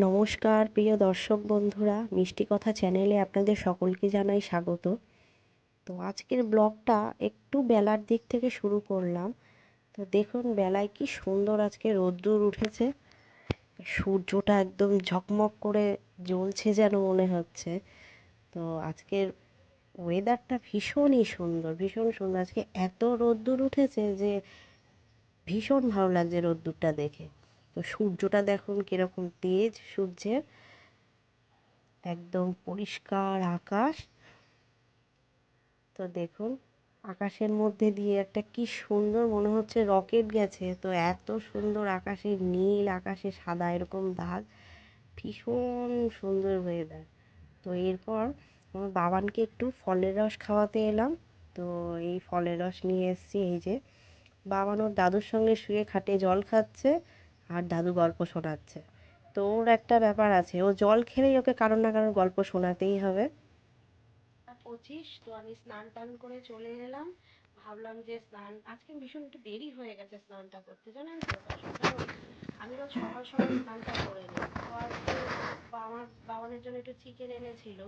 নমস্কার, প্রিয় দর্শক বন্ধুরা, মিষ্টি কথা চ্যানেলে আপনাদের সকলকে জানাই স্বাগত। তো আজকের ব্লগটা একটু বেলার দিক থেকে শুরু করলাম। তো দেখুন, বেলায় কি সুন্দর আজকে রোদ্দুর উঠেছে। সূর্যটা একদম ঝকমক করে জ্বলছে যেন মনে হচ্ছে। তো আজকের ওয়েদারটা ভীষণই সুন্দর, ভীষণ সুন্দর। আজকে এত রোদ্দুর উঠেছে যে ভীষণ ভালো লাগছে রোদ্দুরটা দেখে। তো সূর্যটা দেখুন কীরকম তেজ, সূর্যের একদম পরিষ্কার আকাশ। তো দেখুন, আকাশের মধ্যে দিয়ে একটা কি সুন্দর মনে হচ্ছে রকেট গেছে। তো এত সুন্দর আকাশে নীল, আকাশে সাদা, এরকম দাগ। ভীষণ সুন্দর হয়ে ওয়েদার তো এরপর আমার বাবানকে একটু ফলের রস খাওয়াতে এলাম। তো এই ফলের রস নিয়ে এসছি, এই যে বাবান ওর দাদুর সঙ্গে শুয়ে খাটে জল খাচ্ছে। আর দাদু গল্প শোনাচ্ছে। তো ওর একটা ব্যাপার আছে, ও জল খেলেই ওকে কারোর না কারোর গল্প শোনাতেই হবে। পঁচিশ, তো আমি স্নান টান করে চলে এলাম। ভাবলাম যে স্নান, আজকে ভীষণ একটু দেরি হয়ে গেছে স্নানটা করতে, জানেন তো? আমি রোজ সকাল সকাল স্নানটা করে নিই। তো আমার বাবানের জন্য একটু চিকেন এনেছিল।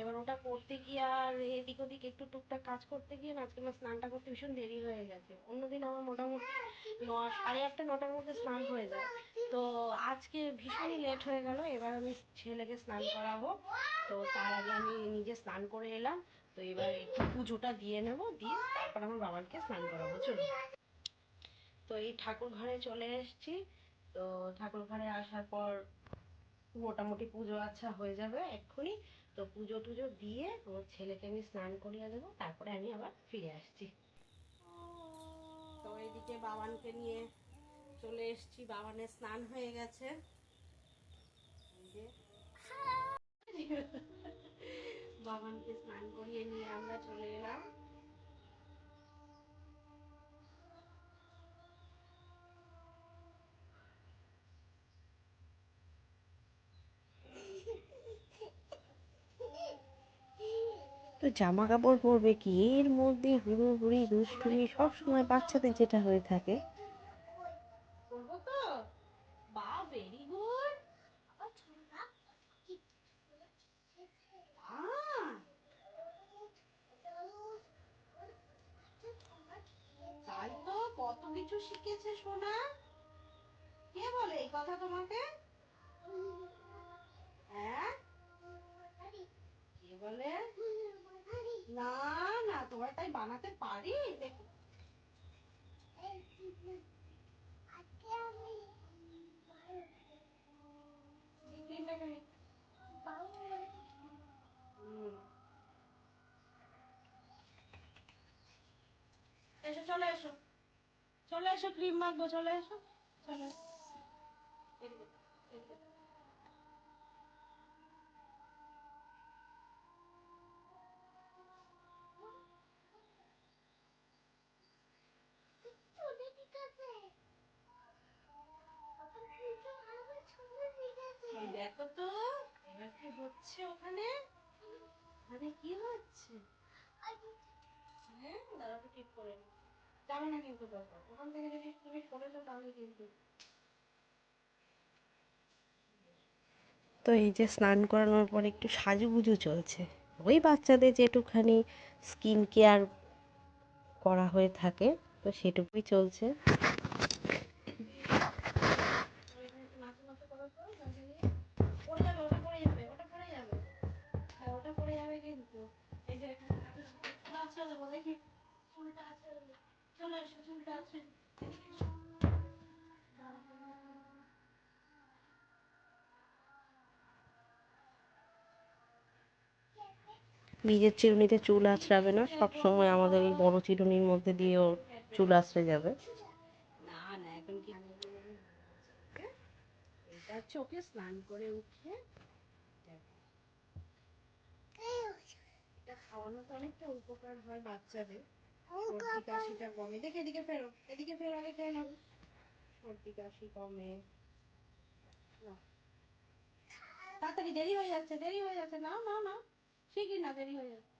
এবার ওটা করতে গিয়ে আর এদিক ওদিক একটু টুকটাক কাজ করতে গিয়ে না, আজকে স্নানটা করতে ভীষণ দেরি হয়ে গেছে। অন্যদিন আমার মোটামুটি ন সাড়ে আটটা, নটার মধ্যে স্নান হয়ে যায়। তো আজকে ভীষণই লেট হয়ে গেল, এবার আমি ছেলেকে স্নান করাবো। তো তার আগে আমি নিজে স্নান করে এলাম, তো এবার একটু পুজোটা দিয়ে নেব, দিয়ে তারপর আমার বাবাকে স্নান করাবো চলো তো এই ঠাকুর ঘরে চলে এসেছি। তো ঠাকুর ঘরে আসার পর মোটামুটি পুজো আচ্ছা হয়ে যাবে এক্ষুনি। তো পুজো টুজো দিয়ে আমার ছেলেকে আমি স্নান করিয়ে দেবো, তারপরে আমি আবার ফিরে আসছি। তো এদিকে বাবানকে নিয়ে চলে এসছি, বাবানের স্নান হয়ে গেছে। বাবানকে স্নান করিয়ে নিয়ে আমরা চলে এলাম। জামা কাপড় পরবে কি এর মধ্যে হুড়োহুড়ি দুষ্টুমি সবসময় বাচ্চাদের যেটা হয়ে থাকে কত কিছু শিখেছে সোনা কে বলে এই কথা তোমাকে হ্যাঁ কে বলে না তাই বানাতে পারি? এসো চলে এসো। চলে এসো ক্রিম মাখবো চলে এসো। চলে এদিকে। দেখো তো কি হচ্ছে ওখানে? ওখানে কি হচ্ছে? হ্যাঁ নি। কিন্তু ওখান থেকে যদি তুমি তাহলে কিন্তু তো এই যে স্নান করানোর পর একটু সাজুগুজু চলছে। ওই বাচ্চাদের যেটুখানি স্কিন কেয়ার করা হয়ে থাকে, তো সেটুকুই চলছে। নিজের চিরুনিতে চুল আঁচড়াবে না সব সময় আমাদের এই বড় চিরুনির মধ্যে দিয়েও চুল আঁচড়ে যাবে। না না এখন কি? এটা হচ্ছে ওকে স্নান করে উঠে এটা খাওয়ানো তো অনেকটা উপকার হয় বাচ্চাদের। সর্দি কাশিটা কমে। দেখে এদিকে ফেরো এদিকে ফেরো আগে খেয়ে নেব সর্দি কাশি কমে। তাড়াতাড়ি দেরি হয়ে যাচ্ছে দেরি হয়ে যাচ্ছে। নাও নাও নাও। ঠিকই না দেরি হয়ে যাচ্ছে।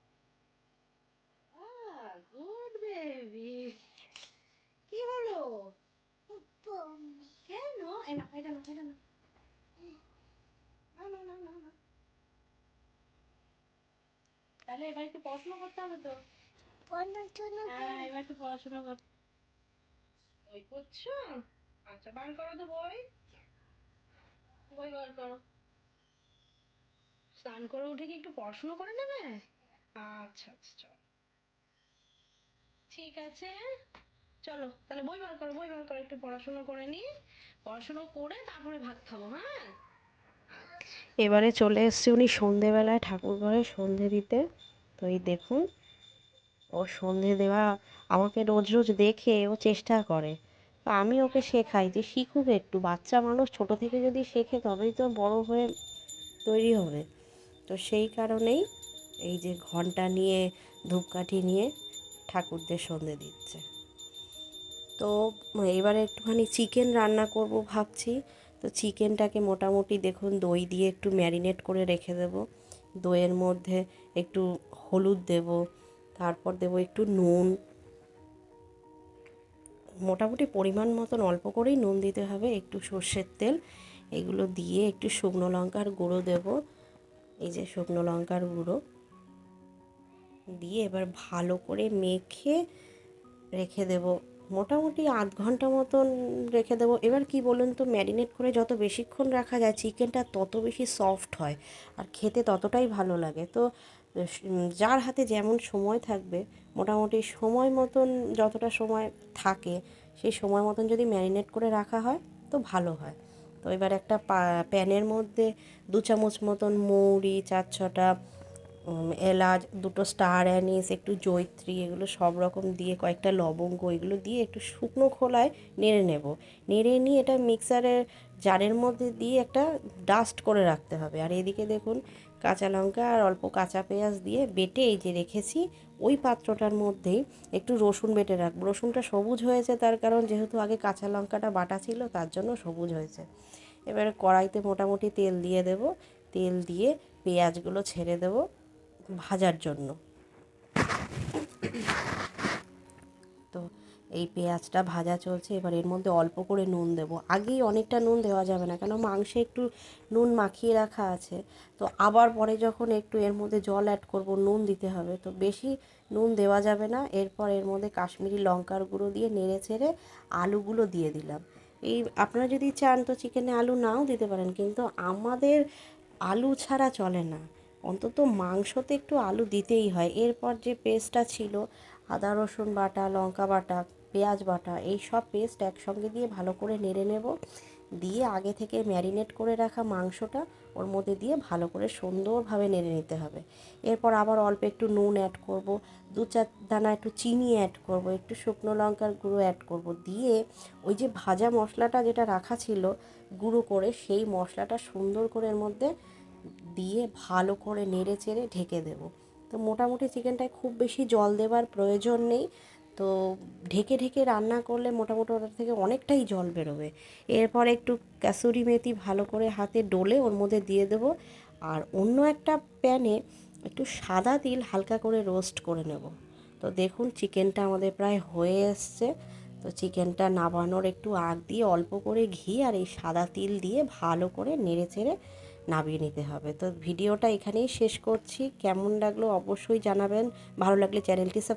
Good baby. কি হলো? কেন? না এটা না এটা না তাহলে এবার একটু পড়াশোনা করতে হবে তো? হ্যাঁ এবার একটু পড়াশোনা কর। বই করছ আচ্ছা বার করো তো বই। বই বার করো। স্নান করে উঠে কি একটু পড়াশোনা করে নেবে? আচ্ছা আচ্ছা চলো। ঠিক আছে। চলো তাহলে বই বার করো বই বার করো একটু পড়াশোনা করে নিই পড়াশোনা করে তারপরে ভাত খাব হ্যাঁ? এবারে চলে এসছে উনি সন্ধেবেলায় ঠাকুর ঘরে সন্ধে দিতে। তো এই দেখুন, ও সন্ধে দেওয়া আমাকে রোজ রোজ দেখে ও চেষ্টা করে। তো আমি ওকে শেখাই যে শিখুক একটু। বাচ্চা মানুষ ছোট থেকে যদি শেখে তবেই তো বড় হয়ে তৈরি হবে। তো সেই কারণেই এই যে ঘণ্টা নিয়ে, ধূপকাঠি নিয়ে ঠাকুরদের সন্ধে দিচ্ছে। তো এবারে একটুখানি চিকেন রান্না করব ভাবছি। তো চিকেনটাকে মোটামুটি দেখুন, দই দিয়ে একটু ম্যারিনেট করে রেখে দেব। দইয়ের মধ্যে একটু হলুদ দেব, তারপর দেব একটু নুন। মোটামুটি পরিমাণ মতন অল্প করেই নুন দিতে হবে, একটু সর্ষের তেল। এগুলো দিয়ে একটু শুকনো লঙ্কার গুঁড়ো দেব, এই যে শুকনো লঙ্কার গুঁড়ো। দিয়ে এবার ভালো করে মেখে রেখে দেব। মোটামুটি আধ ঘণ্টা মতন রেখে দেবো। এবার কি বলুন তো ম্যারিনেট করে যত বেশিক্ষণ রাখা যায়, চিকেনটা তত বেশি সফট হয় আর খেতে ততটাই ভালো লাগে। তো যার হাতে যেমন সময় থাকবে, মোটামুটি সময় মতন যতটা সময় থাকে, সেই সময় মতন যদি ম্যারিনেট করে রাখা হয়, তো ভালো হয়। তো এবার একটা প্যানের মধ্যে দু চামচ মতন মৌরি, চার ছটা এলাচ, দুটো স্টার অ্যানিস, একটু জৈত্রী এগুলো সব রকম দিয়ে কয়েকটা লবঙ্গ, এগুলো দিয়ে একটু শুকনো খোলায় নেড়ে নেব। নেড়ে নিয়ে এটা মিক্সারের জারের মধ্যে দিয়ে একটা ডাস্ট করে রাখতে হবে। আর এদিকে দেখুন, কাঁচা লঙ্কা আর অল্প কাঁচা পেঁয়াজ দিয়ে বেটে এই যে রেখেছি, ওই পাত্রটার মধ্যেই একটু রসুন বেটে রাখব। রসুনটা সবুজ হয়েছে তার কারণ যেহেতু আগে কাঁচা লঙ্কাটা বাটা ছিল, তার জন্য সবুজ হয়েছে। এবারে কড়াইতে মোটামুটি তেল দিয়ে দেব। তেল দিয়ে পেঁয়াজগুলো ছেড়ে দেবো। ভাজার জন্য। তো এই পেঁয়াজটা ভাজা চলছে, এবার এর মধ্যে অল্প করে নুন দেবো। আগেই অনেকটা নুন দেওয়া যাবে না, কেন মাংসে একটু নুন মাখিয়ে রাখা আছে। তো আবার পরে যখন একটু এর মধ্যে জল অ্যাড করব, নুন দিতে হবে। তো বেশি নুন দেওয়া যাবে না, এরপর এর মধ্যে কাশ্মীরি লঙ্কার গুঁড়ো দিয়ে নেড়ে ছেড়ে আলুগুলো দিয়ে দিলাম। এই আপনারা যদি চান তো চিকেনে আলু নাও দিতে পারেন, কিন্তু আমাদের আলু ছাড়া চলে না। অন্তত মাংসতে একটু আলু দিতেই হয়। এরপর যে পেস্টটা ছিল, আদা, রসুন বাটা, লঙ্কা বাটা, পেঁয়াজ বাটা, এই সব পেস্ট একসঙ্গে দিয়ে ভালো করে নেড়ে নেব। দিয়ে আগে থেকে ম্যারিনেট করে রাখা মাংসটা ওর মধ্যে দিয়ে ভালো করে সুন্দরভাবে নেড়ে নিতে হবে। এরপর আবার অল্প একটু নুন অ্যাড করব, দু চার দানা একটু চিনি অ্যাড করব, একটু শুকনো লঙ্কার গুঁড়ো অ্যাড করব। দিয়ে ওই যে ভাজা মশলাটা যেটা রাখা ছিল, গুঁড়ো করে সেই মশলাটা সুন্দর করে এর মধ্যে দিয়ে ভালো করে নেড়ে চেড়ে ঢেকে দেবো। তো মোটামুটি চিকেনটায় খুব বেশি জল দেবার প্রয়োজন নেই। তো ঢেকে ঢেকে রান্না করলে মোটামুটি ওটার থেকে অনেকটাই জল বেরোবে। এরপর একটু কাসুরি মেথি ভালো করে হাতে ডলে ওর মধ্যে দিয়ে দেবো। আর অন্য একটা প্যানে একটু সাদা তিল হালকা করে রোস্ট করে নেব। তো দেখুন চিকেনটা আমাদের প্রায় হয়ে এসছে। তো চিকেনটা নাবানোর একটু আগ দিয়ে অল্প করে ঘি আর এই সাদা তিল দিয়ে ভালো করে নেড়ে চেড়ে নামিয়ে নিতে হবে। তো ভিডিওটা এখানেই শেষ করছি। কেমন লাগল অবশ্যই জানাবেন। ভালো লাগলে চ্যানেলটি সাবস্ক্রাইব